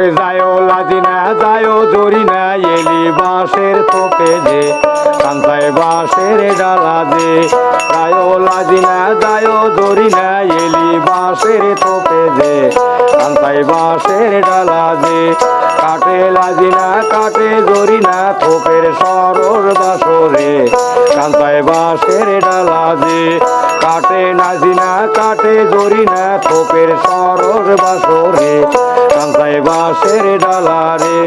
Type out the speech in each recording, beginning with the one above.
ওরে যায়ও লাজিনা যায়ও জরিনা এলি বাঁশের তোপে যে কান্তায় বাঁশের ডালা যে। যায়ও লাজিনা যায়ও জরিনা এলি বাঁশের তোপে যে কান্তায় বাঁশের ডালা যে কাটে লাজিনা কাটে জরিনা থোপের সরর বাসরে। কান্তায় বাঁশের ডালা যে কাটে নাজিনা কাটে জরিনা থোপের সরর বাসরে। কান্তায় বাঁশের ডালা রে,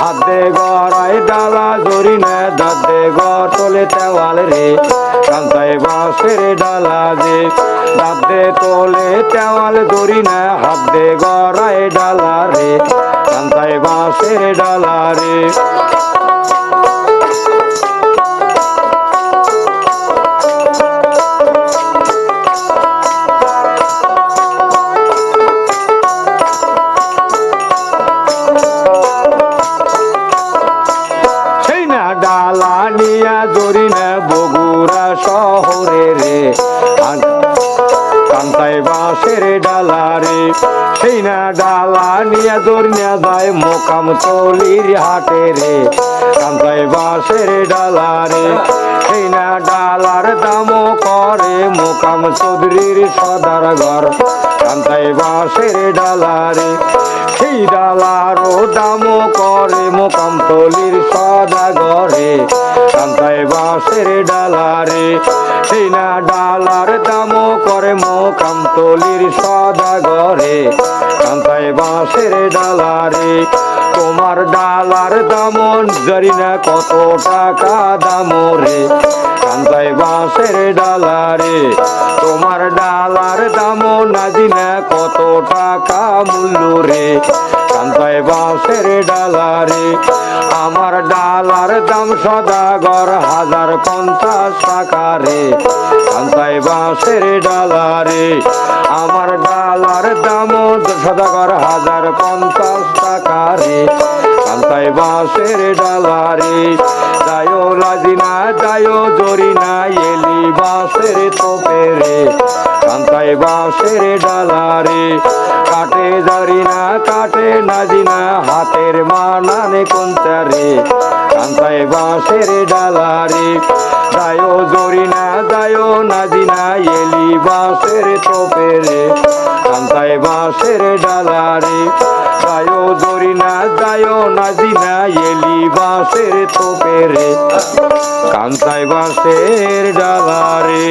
হাতে গড়াই ডালা জরিনা দাঁতে গড় তোলে তেওয়াল রে। কান্তায় বাঁশের ডালা যে দাঁতে তোলে তেওয়াল জরিনা হাতে গড়াই ডালা রে কান্তায় বাঁশের ডালা রে সেই ডালা নিয়া জরি না বগুড়া শহরে রে বাঁশের ডালা রে। সেই না ডালা নিয়া নিয়া যায় মোকাম তলির হাটে রে। কান্তায় বাঁশের ডালা রে। সেই না ডালার দামও করে মোকাম চৌধুরীর সদার ঘর। কান্তায় বাঁশের ডালা রে। সেই ডালারও দামও করে মোকাম তলির সদাগরে। কান্তায় বাঁশের ডালারে সেই ডালার দামও করে মোকাম তলির সদাগরে কান্তায় বাঁশের ডালারে তোমার ডালার দামও জানি না কত টাকা দামো রে। কান্তায় বাঁশের ডালারে তোমার ডালার দামও নাজি না কত টাকা মূল্য রে। বাঁশের ডালারে। আমার ডালার দাম সদাগর, হাজার পঞ্চাশ টাকা রে কান্তায় বাঁশের ডালারে। আমার ডালার দামও সদাগর, হাজার পঞ্চাশ টাকা রে কান্তায় বাঁশের ডালারে যায়ও লাজিনা যায়ও জরিনা এলি বাঁশের তোপে রে কান্তায় বাঁশের ডালারে। কাটে জারিনা কাটে নাজিনা হাতের মানানে কোনটারে কান্তায় বাঁশের ডালারে। যায়ও জরিনা যায়ও নাজিনা এলি বাঁশের তোপে রে কান্তায় বাঁশের ডালারে। যায়ও জরিনা যায়ও নাজিনা এলি বাঁশের তোপে রে কান্তায় বাঁশের ডালারে।